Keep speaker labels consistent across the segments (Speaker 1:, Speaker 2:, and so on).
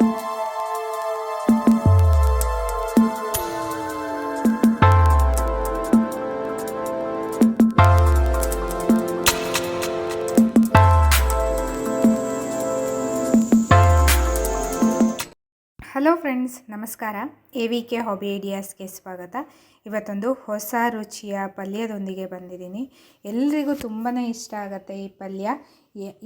Speaker 1: you hello friends, ನಮಸ್ಕಾರ. A V K hobby ಐಡಿಯಾಸ್ಗೆ ಸ್ವಾಗತ. ಇವತ್ತೊಂದು ಹೊಸ ರುಚಿಯ ಪಲ್ಯದೊಂದಿಗೆ ಬಂದಿದ್ದೀನಿ. ಎಲ್ರಿಗೂ ತುಂಬಾ ಇಷ್ಟ ಆಗುತ್ತೆ ಈ ಪಲ್ಯ.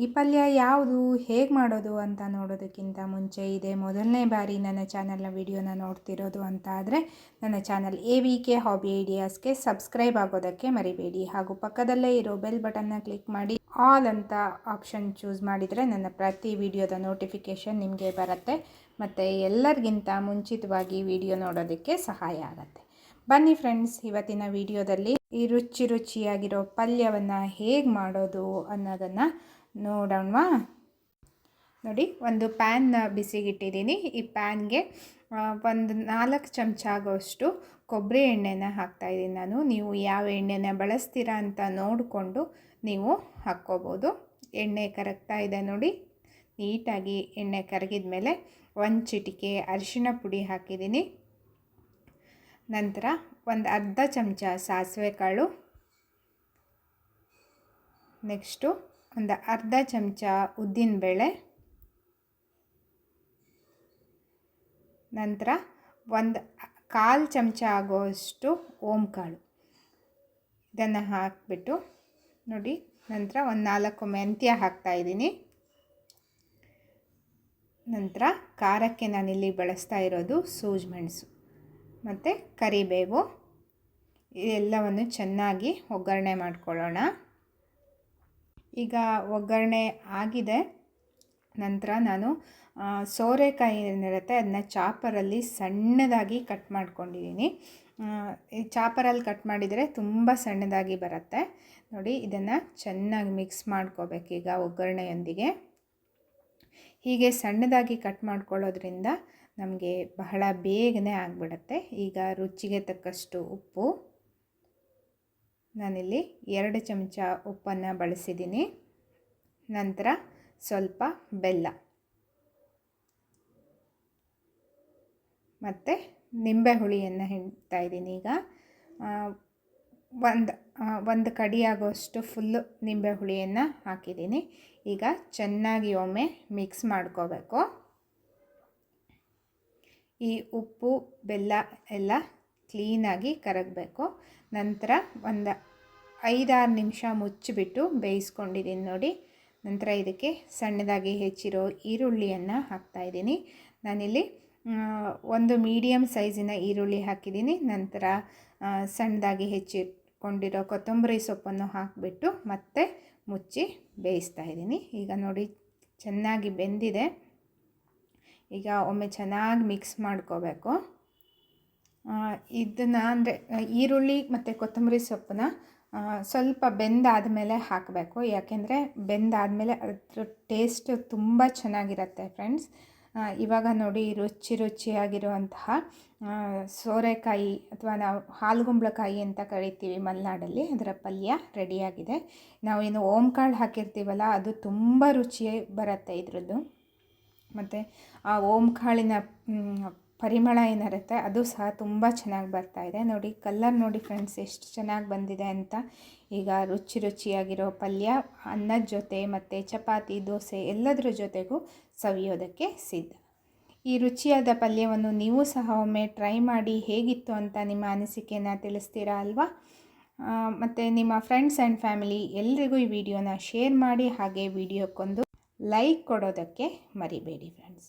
Speaker 1: ಈ ಪಲ್ಯ ಯಾವುದು, ಹೇಗೆ ಮಾಡೋದು ಅಂತ ನೋಡೋದಕ್ಕಿಂತ ಮುಂಚೆ ಇದೆ ಮೊದಲನೇ ಬಾರಿ ನನ್ನ ಚಾನಲ್ನ ವಿಡಿಯೋನ ನೋಡ್ತಿರೋದು ಅಂತ ಆದರೆ, ನನ್ನ channel A V K hobby ಐಡಿಯಾಸ್ಗೆ subscribe ಆಗೋದಕ್ಕೆ ಮರಿಬೇಡಿ. ಹಾಗೂ ಪಕ್ಕದಲ್ಲೇ ಇರೋ ಬೆಲ್ ಬಟನ್ನ ಕ್ಲಿಕ್ ಮಾಡಿ ಆಲ್ ಅಂತ ಆಪ್ಷನ್ ಚೂಸ್ ಮಾಡಿದರೆ ನನ್ನ ಪ್ರತಿ ವಿಡಿಯೋದ ನೋಟಿಫಿಕೇಷನ್ ನಿಮಗೆ ಬರುತ್ತೆ. ಮತ್ತು ಎಲ್ಲರಿಗಿಂತ ಮುಂಚಿತವಾಗಿ ವಿಡಿಯೋ ನೋಡೋದಕ್ಕೆ ಸಹಾಯ ಆಗುತ್ತೆ. ಬನ್ನಿ ಫ್ರೆಂಡ್ಸ್, ಇವತ್ತಿನ ವಿಡಿಯೋದಲ್ಲಿ ಈ ರುಚಿ ರುಚಿಯಾಗಿರೋ ಪಲ್ಯವನ್ನು ಹೇಗೆ ಮಾಡೋದು ಅನ್ನೋದನ್ನು ನೋಡೋಣವಾ? ನೋಡಿ, ಒಂದು ಪ್ಯಾನ್ನ ಬಿಸಿಗಿಟ್ಟಿದ್ದೀನಿ. ಈ ಪ್ಯಾನ್ಗೆ ಒಂದು ನಾಲ್ಕು ಚಮಚ ಆಗೋಷ್ಟು ಕೊಬ್ಬರಿ ಎಣ್ಣೆನ ಹಾಕ್ತಾಯಿದ್ದೀನಿ ನಾನು. ನೀವು ಯಾವ ಎಣ್ಣೆನ ಬಳಸ್ತೀರಾ ಅಂತ ನೋಡಿಕೊಂಡು ನೀವು ಹಾಕ್ಕೋಬೋದು. ಎಣ್ಣೆ ಕರಗ್ತಾ ಇದೆ ನೋಡಿ. ನೀಟಾಗಿ ಎಣ್ಣೆ ಕರಗಿದ ಮೇಲೆ ಒಂದು ಚಿಟಿಕೆ ಅರಿಶಿಣ ಪುಡಿ ಹಾಕಿದ್ದೀನಿ. ನಂತರ ಒಂದು ಅರ್ಧ ಚಮಚ ಸಾಸಿವೆ ಕಾಳು. ನೆಕ್ಸ್ಟು ಒಂದು ಅರ್ಧ ಚಮಚ ಉದ್ದಿನಬೇಳೆ. ನಂತರ ಒಂದು ಕಾಲು ಚಮಚ ಆಗೋಷ್ಟು ಓಂಕಾಳು ಇದನ್ನು ಹಾಕಿಬಿಟ್ಟು ನೋಡಿ, ನಂತರ ಒಂದು ನಾಲ್ಕು ಮೆಂತ್ಯ ಹಾಕ್ತಾಯಿದ್ದೀನಿ ನಂತರ ಖಾರಕ್ಕೆ ನಾನಿಲ್ಲಿ ಬಳಸ್ತಾ ಇರೋದು ಸೂಜ್ ಮೆಣಸು ಮತ್ತು ಕರಿಬೇವು. ಎಲ್ಲವನ್ನು ಚೆನ್ನಾಗಿ ಒಗ್ಗರಣೆ ಮಾಡ್ಕೊಳ್ಳೋಣ. ಈಗ ಒಗ್ಗರಣೆ ಆಗಿದೆ. ನಂತರ ನಾನು ಸೋರೆಕಾಯಿ ಏನಿರುತ್ತೆ ಅದನ್ನ ಚಾಪರಲ್ಲಿ ಸಣ್ಣದಾಗಿ ಕಟ್ ಮಾಡ್ಕೊಂಡಿದ್ದೀನಿ ಈ ಚಾಪರಲ್ಲಿ ಕಟ್ ಮಾಡಿದರೆ ತುಂಬ ಸಣ್ಣದಾಗಿ ಬರುತ್ತೆ. ನೋಡಿ, ಇದನ್ನು ಚೆನ್ನಾಗಿ ಮಿಕ್ಸ್ ಮಾಡ್ಕೋಬೇಕೀಗ ಒಗ್ಗರಣೆಯೊಂದಿಗೆ. ಹೀಗೆ ಸಣ್ಣದಾಗಿ ಕಟ್ ಮಾಡ್ಕೊಳ್ಳೋದ್ರಿಂದ ನಮಗೆ ಬಹಳ ಬೇಗನೆ ಆಗಿಬಿಡತ್ತೆ. ಈಗ ರುಚಿಗೆ ತಕ್ಕಷ್ಟು ಉಪ್ಪು. ನಾನಿಲ್ಲಿ ಎರಡು ಚಮಚ ಉಪ್ಪನ್ನು ಬಳಸಿದ್ದೀನಿ ನಂತರ ಸ್ವಲ್ಪ ಬೆಲ್ಲ. ಮತ್ತು ನಿಂಬೆ ಹುಳಿಯನ್ನು ಹಿಂಡ್ತಾ ಇದ್ದೀನಿ ಈಗ. ಒಂದು ಒಂದು ಕಡಿ ಆಗೋಷ್ಟು ಫುಲ್ಲು ನಿಂಬೆ ಹುಳಿಯನ್ನು ಹಾಕಿದ್ದೀನಿ. ಈಗ ಚೆನ್ನಾಗಿ ಒಮ್ಮೆ ಮಿಕ್ಸ್ ಮಾಡ್ಕೋಬೇಕು. ಈ ಉಪ್ಪು, ಬೆಲ್ಲ ಎಲ್ಲ ಕ್ಲೀನಾಗಿ ಕರಗಬೇಕು. ನಂತರ ಒಂದು ಐದಾರು ನಿಮಿಷ ಮುಚ್ಚಿಬಿಟ್ಟು ಬೇಯಿಸ್ಕೊಂಡಿದ್ದೀನಿ ನೋಡಿ. ನಂತರ ಇದಕ್ಕೆ ಸಣ್ಣದಾಗಿ ಹೆಚ್ಚಿರೋ ಈರುಳ್ಳಿಯನ್ನು ಹಾಕ್ತಾಯಿದ್ದೀನಿ ನಾನಿಲ್ಲಿ ಒಂದು ಮೀಡಿಯಮ್ ಸೈಜಿನ ಈರುಳ್ಳಿ ಹಾಕಿದ್ದೀನಿ. ನಂತರ ಸಣ್ಣದಾಗಿ ಹೆಚ್ಚಿಟ್ಕೊಂಡಿರೋ ಕೊತ್ತಂಬರಿ ಸೊಪ್ಪನ್ನು ಹಾಕಿಬಿಟ್ಟು ಮತ್ತೆ ಮುಚ್ಚಿ ಬೇಯಿಸ್ತಾ ಇದ್ದೀನಿ. ಈಗ ನೋಡಿ, ಚೆನ್ನಾಗಿ ಬೆಂದಿದೆ. ಈಗ ಒಮ್ಮೆ ಚೆನ್ನಾಗಿ ಮಿಕ್ಸ್ ಮಾಡ್ಕೋಬೇಕು. ಇದನ್ನು ಅಂದರೆ, ಈರುಳ್ಳಿ ಮತ್ತು ಕೊತ್ತಂಬರಿ ಸೊಪ್ಪನ್ನ ಸ್ವಲ್ಪ ಬೆಂದಾದ ಮೇಲೆ ಹಾಕಬೇಕು. ಯಾಕೆಂದರೆ ಬೆಂದಾದಮೇಲೆ ಅದ್ರ ಟೇಸ್ಟ್ ತುಂಬ ಚೆನ್ನಾಗಿರುತ್ತೆ ಫ್ರೆಂಡ್ಸ್ ಇವಾಗ ನೋಡಿ ರುಚಿ ರುಚಿಯಾಗಿರುವಂತಹ ಸೋರೆಕಾಯಿ ಅಥವಾ ನಾವು ಹಾಲುಗುಂಬಳಕಾಯಿ ಅಂತ ಕರಿತೀವಿ ಮಲೆನಾಡಲ್ಲಿ, ಅದರ ಪಲ್ಯ ರೆಡಿಯಾಗಿದೆ. ನಾವೇನು ಓಂಕಾಳು ಹಾಕಿರ್ತೀವಲ್ಲ, ಅದು ತುಂಬ ರುಚಿ ಬರುತ್ತೆ ಇದರದ್ದು. ಮತ್ತು ಆ ಓಂಕಾಳಿನ ಪರಿಮಳ ಏನಿರುತ್ತೆ ಅದು ಸಹ ತುಂಬ ಚೆನ್ನಾಗಿ ಬರ್ತಾ ಇದೆ. ನೋಡಿ ಕಲ್ಲರ್ ನೋಡಿ ಫ್ರೆಂಡ್ಸ್ ಎಷ್ಟು ಚೆನ್ನಾಗಿ ಬಂದಿದೆ ಅಂತ. ಈಗ ರುಚಿ ರುಚಿಯಾಗಿರೋ ಪಲ್ಯ ಅನ್ನದ ಜೊತೆ ಮತ್ತು ಚಪಾತಿ, ದೋಸೆ ಎಲ್ಲದರ ಜೊತೆಗೂ ಸವಿಯೋದಕ್ಕೆ ಸಿದ್ಧ. ಈ ರುಚಿಯಾದ ಪಲ್ಯವನ್ನು ನೀವು ಸಹ ಒಮ್ಮೆ ಟ್ರೈ ಮಾಡಿ ಹೇಗಿತ್ತು ಅಂತ ನಿಮ್ಮ ಅನಿಸಿಕೆಯನ್ನು ತಿಳಿಸ್ತೀರಾ ಅಲ್ವಾ? ಮತ್ತು ನಿಮ್ಮ ಫ್ರೆಂಡ್ಸ್ ಆ್ಯಂಡ್ ಫ್ಯಾಮಿಲಿ ಎಲ್ರಿಗೂ ಈ ವಿಡಿಯೋನ ಶೇರ್ ಮಾಡಿ, ಹಾಗೆ ವಿಡಿಯೋಕ್ಕೊಂದು ಲೈಕ್ ಕೊಡೋದಕ್ಕೆ ಮರಿಬೇಡಿ ಫ್ರೆಂಡ್ಸ್